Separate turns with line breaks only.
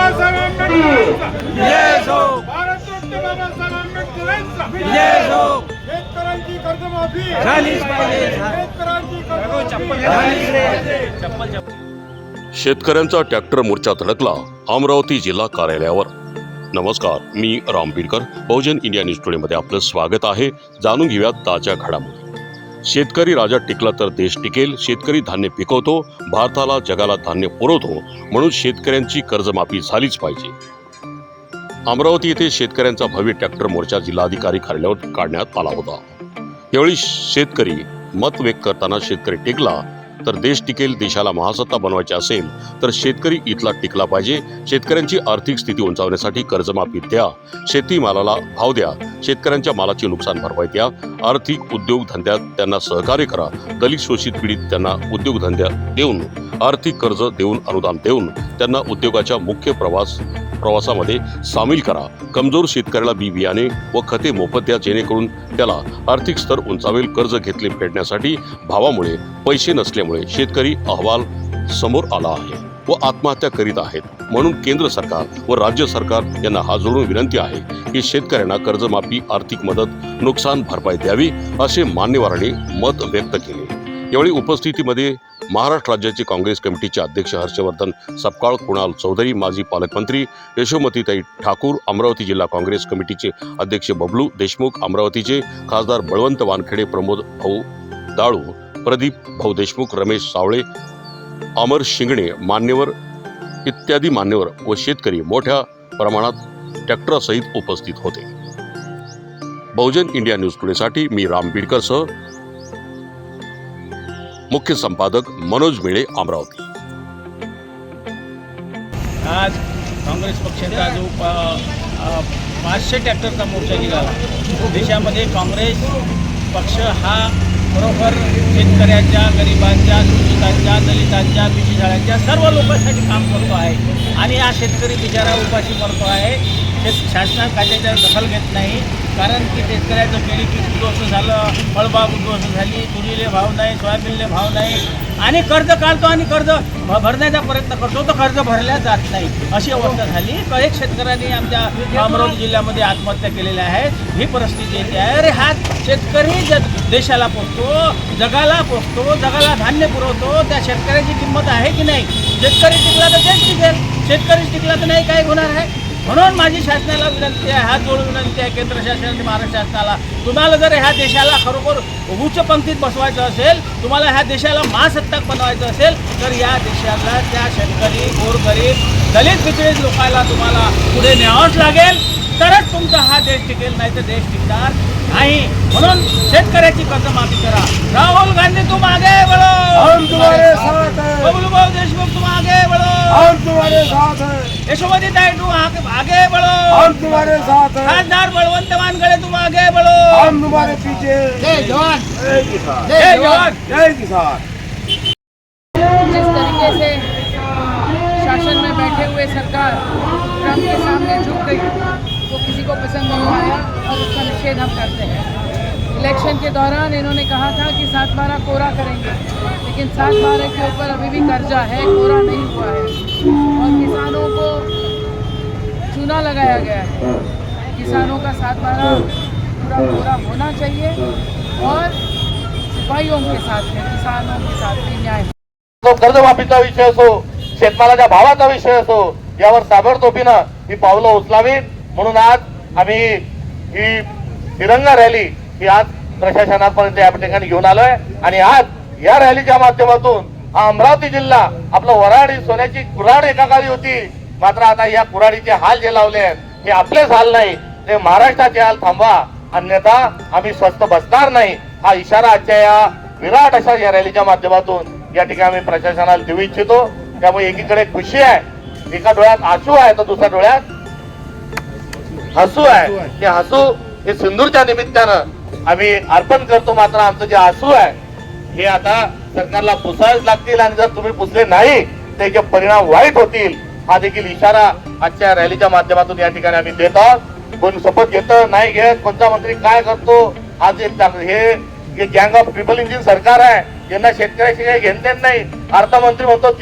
बाबासाहेब शेतकऱ्यांसाठी
भारतरत्न बाबासाहेब आंबेडकरांचा
जय
शेतकऱ्यांची कर्जमाफी
झालीच पाहिजे.
शेतकऱ्यांची कर्जमाफी
चप्पल चप्पल
शेतकऱ्यांचा ट्रॅक्टर मोर्चा धडकला अमरावती जिल्हा कार्यालयावर नमस्कार मी राम बिडकर बहुजन इंडिया न्यूज टुडेमध्ये आपलं स्वागत आहे जाणून घेऊयात ताज्या घडामोडी शेतकरी राजा टिकला तर देश टिकेल शेतकरी धान्य पिकवतो भारताला जगाला धान्य पुरवतो म्हणून शेतकऱ्यांची कर्जमाफी झालीच पाहिजे. अमरावती येथे शेतकऱ्यांचा भव्य ट्रॅक्टर मोर्चा जिल्हाधिकारी कार्यालयावर काढण्यात आला होता. यावेळी शेतकरी मत व्यक्त करताना शेतकरी टिकला तर देश टिकेल देशाला महासत्ता बनवायची असेल तर शेतकरी इथला टिकला पाहिजे. शेतकऱ्यांची आर्थिक स्थिती उंचावण्यासाठी कर्जमाफी द्या. शेतीमालाला भाव द्या. शेतकऱ्यांच्या मालाची नुकसान भरपाई द्या. आर्थिक उद्योगधंद्यात त्यांना सहकार्य करा. दलित शोषित पीडित त्यांना उद्योगधंद्या देऊन आर्थिक कर्ज देऊन अनुदान देऊन त्यांना उद्योगाच्या मुख्य प्रवास प्रवासामध्ये सामील करा. कमजोर शेतकऱ्याला बी बियाणे व खते मोफत द्या जेणेकरून त्याला आर्थिक स्तर उंचावेल कर्ज घेतले फेडण्यासाठी भावामुळे पैसे नसल्यामुळे शेतकरी अहवाल समोर आला आहे व आत्महत्या करीत आहेत. म्हणून केंद्र सरकार व राज्य सरकार यांना हात जोडून विनंती आहे की शेतकऱ्यांना कर्जमाफी आर्थिक मदत नुकसान भरपाई द्यावी असे मान्यवरांनी मत व्यक्त केले. यावेळी उपस्थितीमध्ये महाराष्ट्र राज्याचे काँग्रेस कमिटीचे अध्यक्ष हर्षवर्धन सपकाळ कुणाल चौधरी माजी पालकमंत्री यशोमतीताई ठाकूर अमरावती जिल्हा काँग्रेस कमिटीचे अध्यक्ष बबलू देशमुख अमरावतीचे खासदार बळवंत वानखेडे प्रमोद भाऊ दाळू प्रदीप भाऊ देशमुख रमेश सावळे अमर शिंगणे मान्यवर इत्यादी मान्यवर व शेतकरी मोठ्या प्रमाणात ट्रॅक्टरसहित उपस्थित होते. बहुजन इंडिया न्यूज टुडेसाठी मी राम बिडकरसह मुख्य संपादक मनोज मिळे अमरावती.
आज काँग्रेस पक्षाचा जो पाचशे ट्रॅक्टरचा मोर्चा निघाला. देशामध्ये काँग्रेस पक्ष हा खरोखर शेतकऱ्यांच्या गरिबांच्या शोषितांच्या दलितांच्या बिशीशाळ्यांच्या सर्व लोकांसाठी काम करतो आहे. आणि हा शेतकरी बिचारा उपाशी मरतो आहे. ते शासना कायद्याच्या दखल घेत नाही. कारण की शेतकऱ्याचं केळी उद्ध्वस्त झालं? फळबाग उद्ध्वस्त झाली? तुरीले भाव नाही सोयाबीनले भाव नाही. आणि कर्ज काढतो आणि कर्ज भरण्याचा प्रयत्न करतो. तर कर्ज भरल्या जात नाही. अशी अवस्था झाली. अनेक शेतकऱ्यांनी आमच्या अमरावती जिल्ह्यामध्ये आत्महत्या केलेल्या आहेत. ही परिस्थिती येते आहे. अरे हा शेतकरी ज देशाला पोचतो जगाला पोचतो जगाला धान्य पुरवतो. त्या शेतकऱ्याची किंमत आहे की नाही? शेतकरी टिकला तर तेच टिकेल. शेतकरी टिकला तर नाही काय होणार आहे? म्हणून माझी शासनाला विनंती आहे हात जोडून विनंती आहे केंद्र शासन आणि महाराष्ट्र शासनाला. तुम्हाला जर ह्या देशाला खरोखर उच्च पंक्तीत बसवायचं असेल तुम्हाला ह्या देशाला महासत्ताक बनवायचं असेल तर या देशाला त्या शेतकरी गोरगरीब दलित पिछडीत लोकांना तुम्हाला पुढे न्यावंच लागेल. तरच तुमचा हा देश टिकेल नाही तर देश टिकणार नाही. म्हणून शेतकऱ्याची कर्जमाफी करा. राहुल गांधी तुम आगे बढ़ो
हम तुम्हारे साथ हैं
बबलू भाऊ देशमुख तुम आगे बढ़ो
हम तुम्हारे साथ हैं।
यशोमती तुम आगे आगे बढ़ो।
हम तुम्हारे साथ हैं।
खासदार बळवंत वानकडे तुम आगे बढ़ो।
हम तुम्हारे पीछे जय जवान। जय किसान।
जय जवान।
जय किसान।
जिस तरीके से शासन में बैठे हुए सरकार ट्रंप के सामने झुक गई वो किसी को पसंद नहीं आया और उसका निषेध हम करते हैं। इलेक्शन के दौरान इन्होंने कहा था कि सात बारह कोरा करेंगे लेकिन सात बारह के ऊपर अभी भी कर्जा है कोरा नहीं हुआ। लगाया गया है। किसानों का सात बारह पूरा पूरा होना चाहिए और सिपाहियों के साथ में किसानों के साथ में न्याय।
तो कर्जमाफीचा विषय असो शेतमालाच्या भावाचा विषय असो यावर ताबडतोबीनं ही पावलं उचलावीत. म्हणून आज आम्ही ही तिरंगा रॅली ही आज प्रशासनापर्यंत या ठिकाणी घेऊन आलोय. आणि आज या रॅलीच्या माध्यमातून हा अमरावती जिल्हा आपलं वराडी सोन्याची कुराड एका काळी होती. मात्र आता या कुराडीचे हाल जे लावले आहेत हे आपलेच हाल नाही. ते महाराष्ट्राचे हाल थांबवा. अन्यथा आम्ही स्वस्त बसणार नाही. हा इशारा आजच्या या विराट अशा या रॅलीच्या माध्यमातून या ठिकाणी आम्ही प्रशासनाला देऊ इच्छितो. त्यामुळे एकीकडे खुशी आहे. एका डोळ्यात आशू आहे तर दुसऱ्या डोळ्यात हसू आहे. ते हसू हे सिंदूरच्या निमित्तानं आम्ही अर्पण करतो. मात्र आमचं जे आसू आहे हे आता सरकारला पुसायच लागतील. आणि जर तुम्ही पुसले नाही त्याचे परिणाम वाईट होतील. हा देखील इशारा आजच्या रॅलीच्या माध्यमातून या ठिकाणी आम्ही देत आहोत. कोण शपथ घेत नाही घेत कोणता मंत्री काय करतो आज एक हे गँग ऑफ ट्रिपल इंजिन सरकार आहे यांना शेतकऱ्याशी काही घेणदेण नाही. अर्थमंत्री म्हणतो